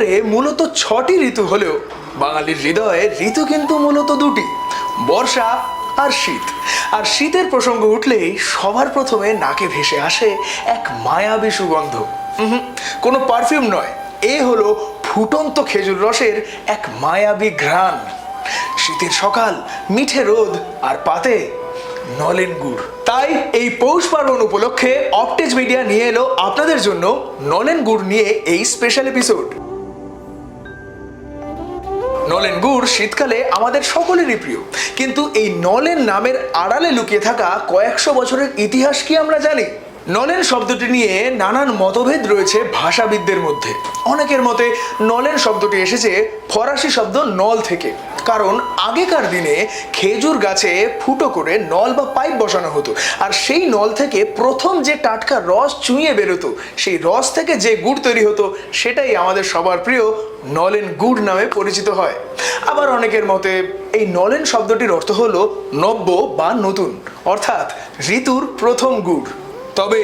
ক্যালেন্ডারে মূলত ছটি ঋতু হলেও বাঙালির হৃদয়ে ঋতু কিন্তু মূলত দুটি, বর্ষা আর শীত। আর শীতের প্রসঙ্গ উঠলেই সবার প্রথমে নাকে ভেসে আসে এক মায়াবী সুগন্ধ। কোনো পারফিউম নয়, এ হলো ফুটন্ত খেজুর রসের এক মায়াবী ঘ্রাণ। শীতের সকাল, মিঠে রোদ আর পাতে নলেন গুড়। তাই এই পৌষ পার্বণ উপলক্ষে অপটেজ মিডিয়া নিয়ে এলো আপনাদের জন্য নলেন গুড় নিয়ে এই স্পেশাল এপিসোড নলেন গুড় শীতকালে আমাদের সকলেরই প্রিয়। কিন্তু এই নলেন নামের আড়ালে লুকিয়ে থাকা কয়েকশো বছরের ইতিহাস কি আমরা জানি? নলেন শব্দটি নিয়ে নানান মতভেদ রয়েছে ভাষাবিদদের মধ্যে। অনেকের মতে নলেন শব্দটি এসেছে ফরাসি শব্দ নল থেকে। কারণ আগেকার দিনে খেজুর গাছে ফুটো করে নল বা পাইপ বসানো হতো। আর সেই নল থেকে প্রথম যে টাটকা রস চুইয়ে বেরোতো, সেই রস থেকে যে গুড় তৈরি হতো, সেটাই আমাদের সবার প্রিয় নলেন গুড় নামে পরিচিত হয়। আবার অনেকের মতে এই নলেন শব্দটির অর্থ হলো নব্য বা নতুন, অর্থাৎ ঋতুর প্রথম গুড়। তবে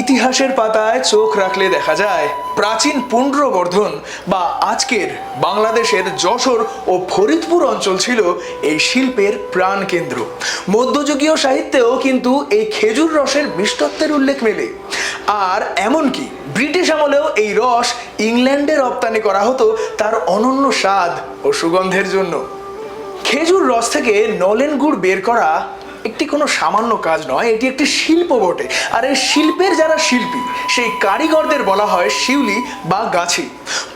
ইতিহাসের পাতায় চোখ রাখলে দেখা যায়, প্রাচীন পুণ্ড্রবর্ধন বা আজকের বাংলাদেশের যশোর ও ফরিদপুর অঞ্চল ছিল এই শিল্পের প্রাণকেন্দ্র মধ্যযুগীয় সাহিত্যেও কিন্তু এই খেজুর রসের মিষ্টত্বের উল্লেখ মেলে। আর এমনকি ব্রিটিশ আমলেও এই রস ইংল্যান্ডে রপ্তানি করা হতো তার অনন্য স্বাদ ও সুগন্ধের জন্য। খেজুর রস থেকে নলেন গুড় বের করা একটি কোনো সামান্য কাজ নয়, এটি একটি শিল্প বটে। আর এই শিল্পের যারা শিল্পী, সেই কারিগরদের বলা হয় শিউলি বা গাছি।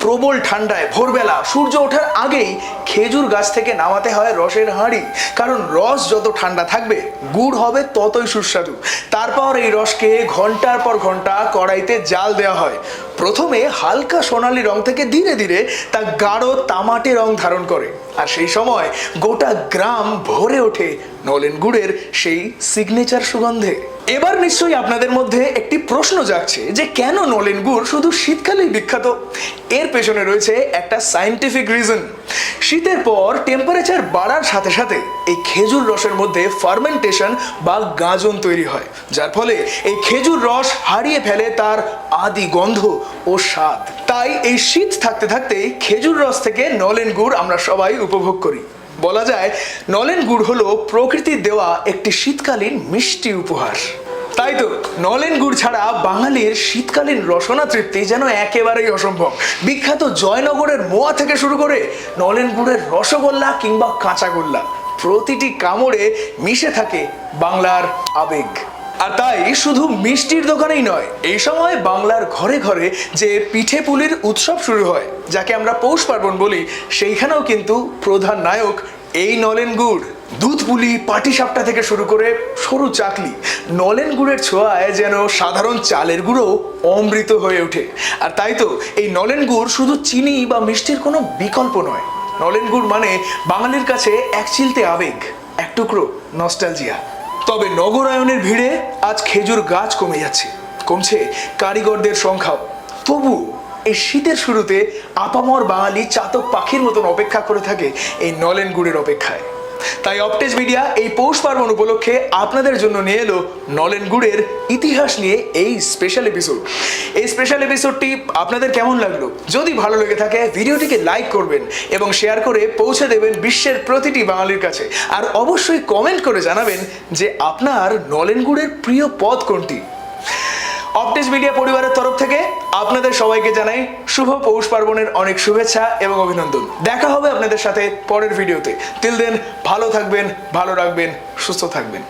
প্রবল ঠান্ডায় ভোরবেলা সূর্য ওঠার আগেই খেজুর গাছ থেকে নামাতে হয় রসের হাঁড়ি। কারণ রস যত ঠান্ডা থাকবে, গুড় হবে ততই সুস্বাদু। তারপর এই রসকে ঘণ্টার পর ঘণ্টা কড়াইতে জাল দেওয়া হয়। প্রথমে হালকা সোনালী রং থেকে ধীরে ধীরে তা গাঢ় তামাটে রং ধারণ করে। আর সেই সময় গোটা গ্রাম ভরে ওঠে নলেন গুড়ের সেই সিগনেচার সুগন্ধে। এবার নিশ্চয়ই আপনাদের মধ্যে একটি প্রশ্ন জাগছে যে কেন নলেন গুড় শুধু শীতকালেই বিখ্যাত? এর পেছনে রয়েছে একটা সাইন্টিফিক রিজন শীতের পর টেম্পারেচার বাড়ার সাথে সাথে এই খেজুর রসের মধ্যে ফার্মেন্টেশন বা গাজন তৈরি হয়, যার ফলে এই খেজুর রস হারিয়ে ফেলে তার আদি গন্ধ ও স্বাদ। তাই এই শীত থাকতে থাকতেই খেজুর রস থেকে নলেন গুড় আমরা সবাই উপভোগ করি। বলা যায়, নলেন গুড় হলো প্রকৃতির দেওয়া একটি শীতকালীন মিষ্টি উপহার। তাই তো, নলেন গুড় ছাড়া বাঙালির শীতকালীন রসনা তৃপ্তি যেন একেবারেই অসম্ভব। বিখ্যাত জয়নগরের মোয়া থেকে শুরু করে নলেন গুড়ের রসগোল্লা কিংবা কাঁচাগোল্লা প্রতিটি কামড়ে মিশে থাকে বাংলার আবেগ। আর তাই শুধু মিষ্টির দোকানেই নয়, এই সময় বাংলার ঘরে ঘরে যে পিঠে পুলির উৎসব শুরু হয়, যাকে আমরা পৌষ পার্বণ বলি, সেইখানেও কিন্তু প্রধান নায়ক এই নলেন গুড়। দুধ পুলি পাটিসাপটা থেকে শুরু করে সরু চাকলি, নলেন গুড়ের ছোঁয়ায় যেন সাধারণ চালের গুঁড়ো অমৃত হয়ে ওঠে। আর তাই তো এই নলেন গুড় শুধু চিনি বা মিষ্টির কোনো বিকল্প নয়। নলেন গুড় মানে বাঙালির কাছে এক চিলতে আবেগ, এক টুকরো নস্টালজিয়া তবে নগরায়নের ভিড়ে আজ খেজুর গাছ কমে যাচ্ছে। কমছে কারিগরদের সংখ্যাও। তবু এই শীতের শুরুতে আপামর বাঙালি চাতক পাখির মতন অপেক্ষা করে থাকে এই নলেন গুড়ের অপেক্ষায়। তাই অপটেজ মিডিয়া এই পৌষ পার্বণ উপলক্ষে আপনাদের জন্য নিয়ে এলো নলেন গুড়ের ইতিহাস নিয়ে এই স্পেশাল এপিসোড এই স্পেশাল এপিসোডটি আপনাদের কেমন লাগল? যদি ভালো লেগে থাকে, ভিডিওটিকে লাইক করবেন এবং শেয়ার করে পৌঁছে দেবেন বিশ্বের প্রতিটি বাঙালির কাছে। আর অবশ্যই কমেন্ট করে জানাবেন যে আপনার নলেন গুড়ের প্রিয় পদ কোনটি? অপটেজ মিডিয়া পরিবারের তরফ থেকে আপনাদের সবাইকে জানাই শুভ পৌষ পার্বণের অনেক শুভেচ্ছা এবং অভিনন্দন। দেখা হবে আপনাদের সাথে পরের ভিডিওতে। তিল দেন ভালো থাকবেন, ভালো রাখবেন, সুস্থ থাকবেন।